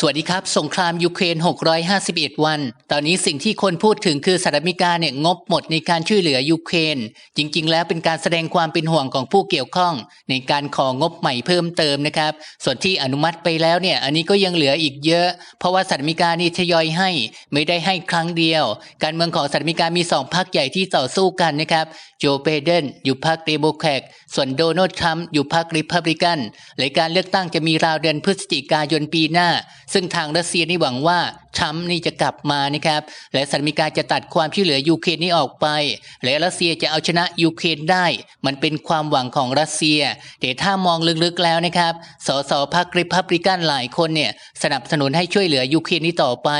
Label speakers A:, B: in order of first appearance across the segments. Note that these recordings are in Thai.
A: สวัสดีครับ สงครามยูเครน 651 วัน ตอนนี้สิ่งที่คนพูดถึงคือสหรัฐอเมริกาเนี่ยงบหมดในการช่วยเหลือยูเครน จริง ๆ แล้วเป็นการแสดงความเป็นห่วงของผู้เกี่ยวข้อง ในการของงบใหม่เพิ่มเติมนะครับ ส่วนที่อนุมัติไปแล้วเนี่ยอันนี้ก็ยังเหลืออีกเยอะ เพราะว่าสหรัฐอเมริกานี่ทยอยให้ไม่ได้ให้ครั้งเดียว การเมืองของสหรัฐอเมริกามีสองพรรคใหญ่ที่ต่อสู้กันนะครับโจไบเดนอยู่พรรคเดโมแครตส่วนโดนัลด์ทรัมป์อยู่พรรคริพับลิกันและการเลือกตั้งจะมีราวเดือนพฤศจิกายนปีหน้าซึ่งทางรัสเซียนี่หวังว่าทรัมป์นี่จะกลับมานะครับ และสหรัฐอเมริกาจะตัดความช่วยเหลือยูเครนนี้ออกไป และรัสเซียจะเอาชนะยูเครนได้ มันเป็นความหวังของรัสเซีย แต่ถ้ามองลึกๆแล้วนะครับ สสพรรคริพับลิกันหลายคนเนี่ยสนับสนุนให้ช่วยเหลือยูเครนนี้ต่อไป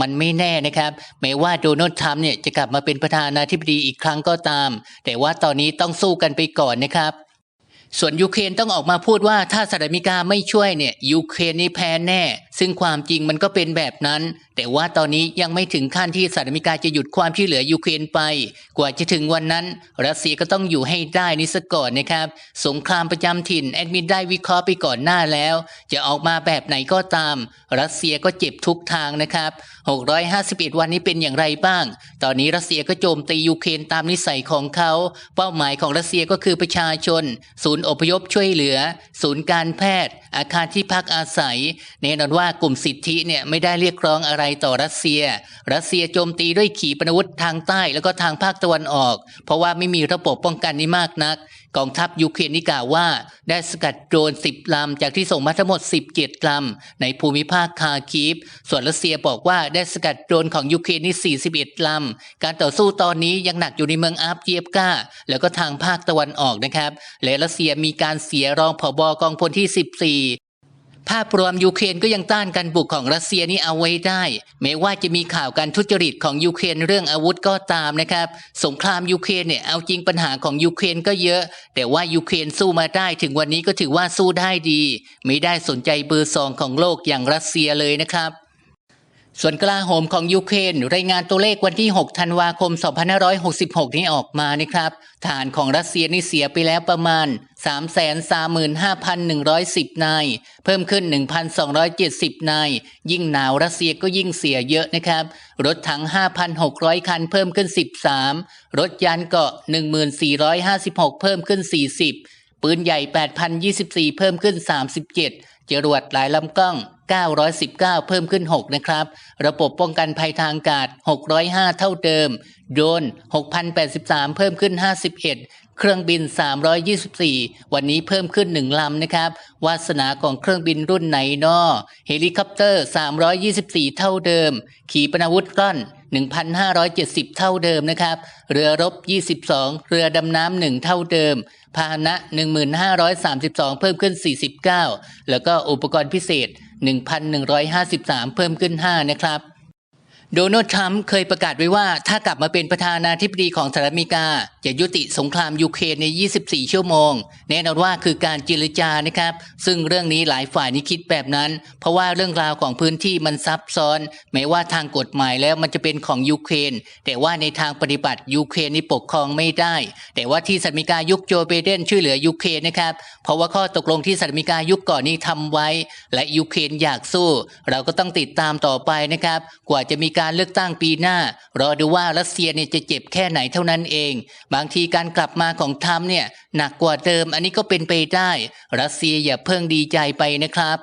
A: มันไม่แน่นะครับ แม้ว่าโดนัลด์ทรัมป์เนี่ยจะกลับมาเป็นประธานาธิบดีอีกครั้งก็ตาม แต่ว่าตอนนี้ต้องสู้กันไปก่อนนะครับ ส่วนยูเครนต้องออกมาพูดว่าถ้าสหรัฐอเมริกาไม่ช่วยเนี่ยยูเครนนี่แพ้แน่ ซึ่งความจริงมันก็เป็นแบบนั้น แต่ว่าตอนนี้ยังไม่ถึงขั้นที่สหรัฐอเมริกาจะหยุดความช่วยเหลือยูเครนไป กว่าจะถึงวันนั้น รัสเซียก็ต้องอยู่ให้ได้นี่ซะก่อนนะครับ สงครามประจำถิ่นแอดมินได้วิเคราะห์ไปก่อนหน้าแล้ว จะออกมาแบบไหนก็ตาม รัสเซียก็เจ็บทุกทางนะครับ 651 วันนี้เป็นอย่างไรบ้าง ตอนนี้รัสเซียก็โจมตียูเครนตามนิสัยของเขา เป้าหมายของรัสเซียก็คือประชาชนศูนย์อพยพช่วยเหลือ ศูนย์การแพทย์ อาคารที่พักอาศัยแน่นอนว่ากลุ่มสิทธิเนี่ยไม่ได้เรียกร้องอะไรต่อรัสเซีย รัสเซียโจมตีด้วยขีปนาวุธทางใต้แล้วก็ทางภาคตะวันออก เพราะว่าไม่มีระบบป้องกันนี้มากนักกองทัพยูเครนนี่กล่าวว่า ได้สกัดโดรน 10 ลำ จากที่ส่งมาทั้งหมด 17 ลำ ในภูมิภาคคาคีฟ ส่วนรัสเซียบอกว่าได้สกัดโดรนของยูเครนนี่ 41 ลำ การต่อสู้ตอนนี้ยังหนักอยู่ในเมืองอาฟเจียฟกาแล้วก็ทางภาคตะวันออกนะครับ และรัสเซียมีการเสียรองผบกองพลที่ 14 ภาพรวมยูเครนก็ยังต้านการบุกของรัสเซียนี่เอาไว้ได้ แม้ว่าจะมีข่าวการทุจริตของยูเครนเรื่องอาวุธก็ตามนะครับ สงครามยูเครนเนี่ยเอาจริงปัญหาของยูเครนก็เยอะ แต่ว่ายูเครนสู้มาได้ ถึงวันนี้ก็ถือว่าสู้ได้ดี ไม่ได้สนใจเบอร์สองของโลกอย่างรัสเซียเลยนะครับ ส่วนกลาโหมของยูเครนรายงานตัวเลขวันที่ 6 ธันวาคม 2566 นี้ออกมานะครับฐานของรัสเซียนี่เสียไปแล้วประมาณ 335,110 นาย เพิ่มขึ้น 1,270 นาย ยิ่งหนาวรัสเซียก็ยิ่งเสียเยอะนะครับ รถถัง 5,600 คันเพิ่มขึ้น 13 รถยานเกาะ 1,456 เพิ่มขึ้น 40 ปืนใหญ่ 8,024 เพิ่มขึ้น 37 จรวดหลายลำกล้อง 919 เพิ่มขึ้น 6 นะครับ ระบบป้องกันภัยทางอากาศ 605 เท่าเดิม โดรน6,083 เพิ่มขึ้น 51 เครื่องบิน 324 วันนี้เพิ่มขึ้น 1 ลำนะครับ วาสนาของเครื่องบินรุ่นไหนนอเฮลิคอปเตอร์ 324 เท่าเดิม ขีปนาวุธกล้อน 1,570 เท่าเดิมนะครับ เรือรบ 22 เรือดำน้ำหนึ่งเท่าเดิมพาหนะ 1,532 เพิ่มขึ้น 49 แล้วก็อุปกรณ์พิเศษ 1,153 เพิ่มขึ้น 5 นะครับ โดนัลด์ทรัมป์เคยประกาศไว้ว่าถ้ากลับมาเป็นประธานาธิบดีของสหรัฐอเมริกา จะยุติสงครามยูเครนใน 24 ชั่วโมง แน่นอนว่าคือการเจรจานะครับ ซึ่งเรื่องนี้หลายฝ่ายนี่คิดแบบนั้น เพราะว่าเรื่องราวของพื้นที่มันซับซ้อน แม้ว่าทางกฎหมายแล้วมันจะเป็นของยูเครน แต่ว่าในทางปฏิบัติยูเครนนี่ปกครองไม่ได้ แต่ว่าที่สหรัฐอเมริกายุคโจไบเดนช่วยเหลือยูเครนนะครับ เพราะว่าข้อตกลงที่สหรัฐอเมริกายุคก่อนนี้ทำไว้ และยูเครนอยากสู้ เราก็ต้องติดตามต่อไปนะครับ กว่าจะมีการเลือกตั้งปีหน้า รอดูว่ารัสเซียเนี่ยจะเจ็บแค่ไหนเท่านั้นเอง บางทีการกลับมาของทรัมป์เนี่ยหนักกว่าเดิมอันนี้ก็เป็นไปได้ รัสเซียอย่าเพิ่งดีใจไปนะครับ